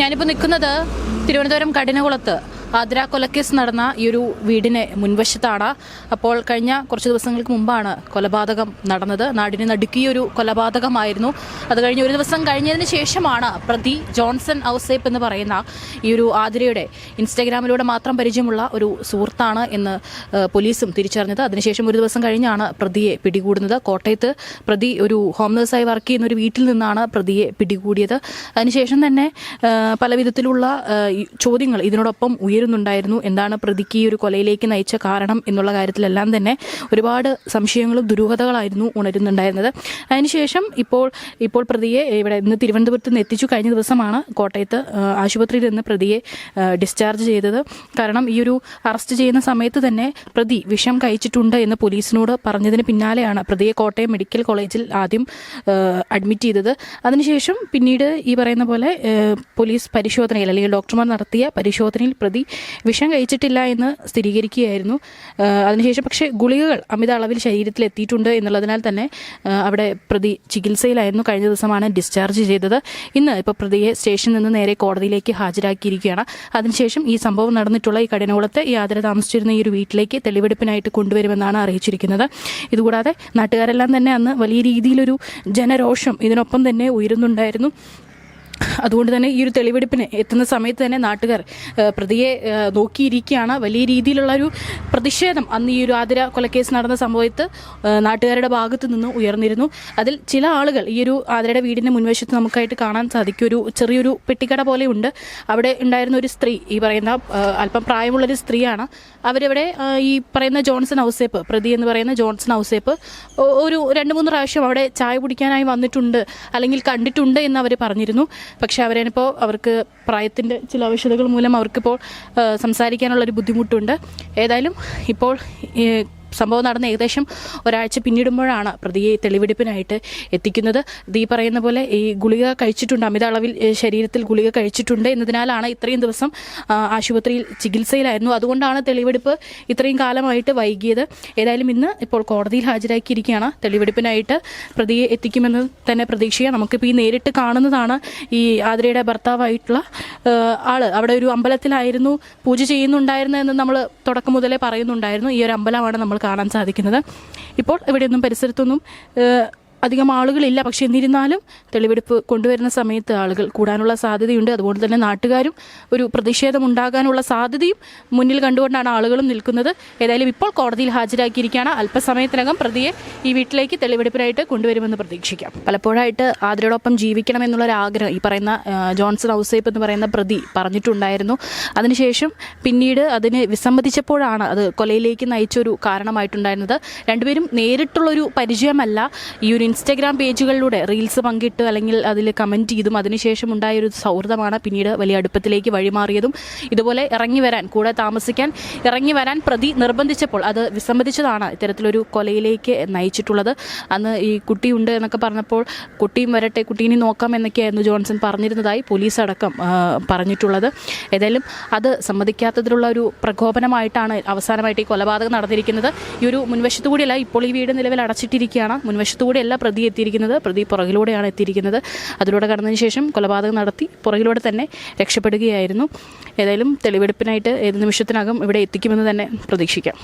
ഞാനിപ്പോൾ നിൽക്കുന്നത് തിരുവനന്തപുരം കഠിനകുളത്ത്. ആതിര കൊലക്കേസ് നടന്ന ഈ ഒരു വീടിന് മുൻവശത്താണ്. അപ്പോൾ കഴിഞ്ഞ കുറച്ച് ദിവസങ്ങൾക്ക് മുമ്പാണ് കൊലപാതകം നടന്നത്. നാടിനെ നടുക്കിയ ഒരു കൊലപാതകമായിരുന്നു. അത് കഴിഞ്ഞ ഒരു ദിവസം കഴിഞ്ഞതിന് ശേഷമാണ് പ്രതി ജോൺസൺ ഔസേപ്പ് എന്ന് പറയുന്ന ഈ ഒരു ആതിരയുടെ ഇൻസ്റ്റാഗ്രാമിലൂടെ മാത്രം പരിചയമുള്ള ഒരു സുഹൃത്താണ് എന്ന് പോലീസും തിരിച്ചറിഞ്ഞത്. അതിനുശേഷം ഒരു ദിവസം കഴിഞ്ഞാണ് പ്രതിയെ പിടികൂടുന്നത്. കോട്ടയത്ത് പ്രതി ഒരു ഹോം നേഴ്സായി വർക്ക് ചെയ്യുന്ന ഒരു വീട്ടിൽ നിന്നാണ് പ്രതിയെ പിടികൂടിയത്. അതിനുശേഷം തന്നെ പലവിധത്തിലുള്ള ചോദ്യങ്ങൾ ഇതിനോടൊപ്പം ഉയരുന്നുണ്ടായിരുന്നു. എന്താണ് പ്രതിക്ക് ഈ ഒരു കൊലയിലേക്ക് നയിച്ച കാരണം എന്നുള്ള കാര്യത്തിലെല്ലാം തന്നെ ഒരുപാട് സംശയങ്ങളും ദുരൂഹതകളായിരുന്നു ഉണരുന്നുണ്ടായിരുന്നത്. അതിനുശേഷം ഇപ്പോൾ ഇപ്പോൾ പ്രതിയെ ഇവിടെ ഇന്ന് തിരുവനന്തപുരത്ത് നിന്ന് എത്തിച്ചു. കഴിഞ്ഞ ദിവസമാണ് കോട്ടയത്ത് ആശുപത്രിയിൽ നിന്ന് പ്രതിയെ ഡിസ്ചാർജ് ചെയ്തത്. കാരണം ഈ ഒരു അറസ്റ്റ് ചെയ്യുന്ന സമയത്ത് തന്നെ പ്രതി വിഷം കഴിച്ചിട്ടുണ്ട് എന്ന് പോലീസിനോട് പറഞ്ഞതിന് പിന്നാലെയാണ് പ്രതിയെ കോട്ടയം മെഡിക്കൽ കോളേജിൽ ആദ്യം അഡ്മിറ്റ് ചെയ്തത്. അതിനുശേഷം പിന്നീട് ഈ പറയുന്ന പോലെ പോലീസ് പരിശോധനയിൽ അല്ലെങ്കിൽ ഡോക്ടർമാർ നടത്തിയ പരിശോധനയിൽ പ്രതി വിഷം കഴിച്ചിട്ടില്ല എന്ന് സ്ഥിരീകരിക്കുകയായിരുന്നു. അതിനുശേഷം പക്ഷേ ഗുളികകൾ അമിത അളവിൽ ശരീരത്തിൽ എത്തിയിട്ടുണ്ട് എന്നുള്ളതിനാൽ തന്നെ അവിടെ പ്രതി ചികിത്സയിലായിരുന്നു കഴിഞ്ഞ ദിവസമാണ് ഡിസ്ചാർജ് ചെയ്തത്. ഇന്ന് ഇപ്പോൾ പ്രതിയെ സ്റ്റേഷനിൽ നിന്ന് നേരെ കോടതിയിലേക്ക് ഹാജരാക്കിയിരിക്കുകയാണ്. അതിനുശേഷം ഈ സംഭവം നടന്നിട്ടുള്ള ഈ കഠിനകുളത്ത് ഈ ആതിര താമസിച്ചിരുന്ന ഈ ഒരു വീട്ടിലേക്ക് തെളിവെടുപ്പിനായിട്ട് കൊണ്ടുവരുമെന്നാണ് അറിയിച്ചിരിക്കുന്നത്. ഇതുകൂടാതെ നാട്ടുകാരെല്ലാം തന്നെ അന്ന് വലിയ രീതിയിലൊരു ജനരോഷം ഇതിനൊപ്പം തന്നെ ഉയരുന്നുണ്ടായിരുന്നു. അതുകൊണ്ട് തന്നെ ഈ ഒരു തെളിവെടുപ്പിന് എത്തുന്ന സമയത്ത് തന്നെ നാട്ടുകാർ പ്രതിയെ നോക്കിയിരിക്കുകയാണ്. വലിയ രീതിയിലുള്ള ഒരു പ്രതിഷേധം അന്ന് ഈ ഒരു ആതിര കൊലക്കേസ് നടന്ന സംഭവത്ത് നാട്ടുകാരുടെ ഭാഗത്തു നിന്ന് ഉയർന്നിരുന്നു. അതിൽ ചില ആളുകൾ ഈ ഒരു ആതിരയുടെ വീടിന്റെ മുൻവശത്ത് നമുക്കായിട്ട് കാണാൻ സാധിക്കും. ഒരു ചെറിയൊരു പെട്ടിക്കട പോലെയുണ്ട്. അവിടെ ഉണ്ടായിരുന്ന ഒരു സ്ത്രീ ഈ പറയുന്ന അല്പം പ്രായമുള്ളൊരു സ്ത്രീയാണ്. അവരവിടെ ഈ പറയുന്ന ജോൺസൺ ഹൗസേപ്പ് പ്രതി എന്ന് പറയുന്ന ജോൺസൺ ഹൗസേപ്പ് ഒരു രണ്ട് മൂന്ന് പ്രാവശ്യം അവിടെ ചായ കുടിക്കാനായി വന്നിട്ടുണ്ട് അല്ലെങ്കിൽ കണ്ടിട്ടുണ്ട് എന്ന് അവർ പറഞ്ഞിരുന്നു. പക്ഷെ അവരനിപ്പോൾ അവർക്ക് പ്രായത്തിന്റെ ചില ആവശ്യതകൾ മൂലം അവർക്കിപ്പോൾ സംസാരിക്കാനുള്ളൊരു ബുദ്ധിമുട്ടുണ്ട്. ഏതായാലും ഇപ്പോൾ സംഭവം നടന്ന ഏകദേശം ഒരാഴ്ച പിന്നിടുമ്പോഴാണ് പ്രതിയെ തെളിവെടുപ്പിനായിട്ട് എത്തിക്കുന്നത്. ദീ പറയുന്ന പോലെ ഈ ഗുളിക കഴിച്ചിട്ടുണ്ട് അമിത അളവിൽ ശരീരത്തിൽ ഗുളിക കഴിച്ചിട്ടുണ്ട് എന്നതിനാലാണ് ഇത്രയും ദിവസം ആശുപത്രിയിൽ ചികിത്സയിലായിരുന്നു. അതുകൊണ്ടാണ് തെളിവെടുപ്പ് ഇത്രയും കാലമായിട്ട് വൈകിയത്. ഏതായാലും ഇന്ന് ഇപ്പോൾ കോടതിയിൽ ഹാജരാക്കിയിരിക്കുകയാണ്. തെളിവെടുപ്പിനായിട്ട് പ്രതിയെ എത്തിക്കുമെന്ന് തന്നെ പ്രതീക്ഷിക്കാം. നമുക്കിപ്പോൾ ഈ നേരിട്ട് കാണുന്നതാണ് ഈ ആതിരയുടെ ഭർത്താവായിട്ടുള്ള ആൾ. അവിടെ ഒരു അമ്പലത്തിലായിരുന്നു പൂജ ചെയ്യുന്നുണ്ടായിരുന്നതെന്ന് നമ്മൾ തുടക്കം മുതലേ പറയുന്നുണ്ടായിരുന്നു. ഈ ഒരു അമ്പലമാണ് നമ്മൾ കാണാൻ സാധിക്കുന്നത്. ഇപ്പോൾ ഇവിടെയൊന്നും പരിസരത്തൊന്നും അധികം ആളുകളില്ല. പക്ഷെ എന്നിരുന്നാലും തെളിവെടുപ്പ് കൊണ്ടുവരുന്ന സമയത്ത് ആളുകൾ കൂടാനുള്ള സാധ്യതയുണ്ട്. അതുകൊണ്ട് തന്നെ നാട്ടുകാരും ഒരു പ്രതിഷേധം ഉണ്ടാകാനുള്ള സാധ്യതയും മുന്നിൽ കണ്ടുകൊണ്ടാണ് ആളുകളും നിൽക്കുന്നത്. ഏതായാലും ഇപ്പോൾ കോടതിയിൽ ഹാജരാക്കിയിരിക്കുകയാണ്. അല്പസമയത്തിനകം പ്രതിയെ ഈ വീട്ടിലേക്ക് തെളിവെടുപ്പിനായിട്ട് കൊണ്ടുവരുമെന്ന് പ്രതീക്ഷിക്കാം. പലപ്പോഴായിട്ട് ആതിരയോടൊപ്പം ജീവിക്കണം എന്നുള്ളൊരു ആഗ്രഹം ഈ പറയുന്ന ജോൺസൺ ഔസേപ്പ് എന്ന് പറയുന്ന പ്രതി പറഞ്ഞിട്ടുണ്ടായിരുന്നു. അതിനുശേഷം പിന്നീട് അതിന് വിസമ്മതിച്ചപ്പോഴാണ് അത് കൊലയിലേക്ക് നയിച്ചൊരു കാരണമായിട്ടുണ്ടായിരുന്നത്. രണ്ടുപേരും നേരിട്ടുള്ളൊരു പരിചയമല്ല. ഈ ഒരു ഇൻസ്റ്റഗ്രാം പേജുകളിലൂടെ റീൽസ് പങ്കിട്ട് അല്ലെങ്കിൽ അതിൽ കമന്റ് ചെയ്തും അതിനുശേഷം ഉണ്ടായ ഒരു സൗഹൃദമാണ് പിന്നീട് വലിയ അടുപ്പത്തിലേക്ക് വഴിമാറിയതും. ഇതുപോലെ ഇറങ്ങി വരാൻ കൂടെ താമസിക്കാൻ ഇറങ്ങി വരാൻ പ്രതി നിർബന്ധിച്ചപ്പോൾ അത് വിസമ്മതിച്ചതാണ് ഇത്തരത്തിലൊരു കൊലയിലേക്ക് നയിച്ചിട്ടുള്ളത്. അന്ന് ഈ കുട്ടിയുണ്ട് എന്നൊക്കെ പറഞ്ഞപ്പോൾ കുട്ടിയും വരട്ടെ കുട്ടീനെ നോക്കാം എന്നൊക്കെയായിരുന്നു ജോൺസൺ പറഞ്ഞിരുന്നതായി പോലീസ് അടക്കം പറഞ്ഞിട്ടുള്ളത്. ഏതായാലും അത് സമ്മതിക്കാത്തതിലുള്ള ഒരു പ്രകോപനമായിട്ടാണ് അവസാനമായിട്ട് ഈ കൊലപാതകം നടന്നിരിക്കുന്നത്. ഈ ഒരു മുൻവശത്തു കൂടിയല്ല ഇപ്പോൾ ഈ വീട് നിലവിൽ അടച്ചിട്ടിരിക്കുകയാണ്. മുൻവശത്തു കൂടിയല്ല പ്രതി എത്തിയിരിക്കുന്നത് പ്രതി പുറകിലൂടെയാണ് എത്തിയിരിക്കുന്നത്. അതിലൂടെ കടന്നതിന് ശേഷം കൊലപാതകം നടത്തി പുറകിലൂടെ തന്നെ രക്ഷപ്പെടുകയായിരുന്നു. ഏതായാലും തെളിവെടുപ്പിനായിട്ട് ഏത് നിമിഷത്തിനകം ഇവിടെ എത്തിക്കുമെന്ന് തന്നെ പ്രതീക്ഷിക്കാം.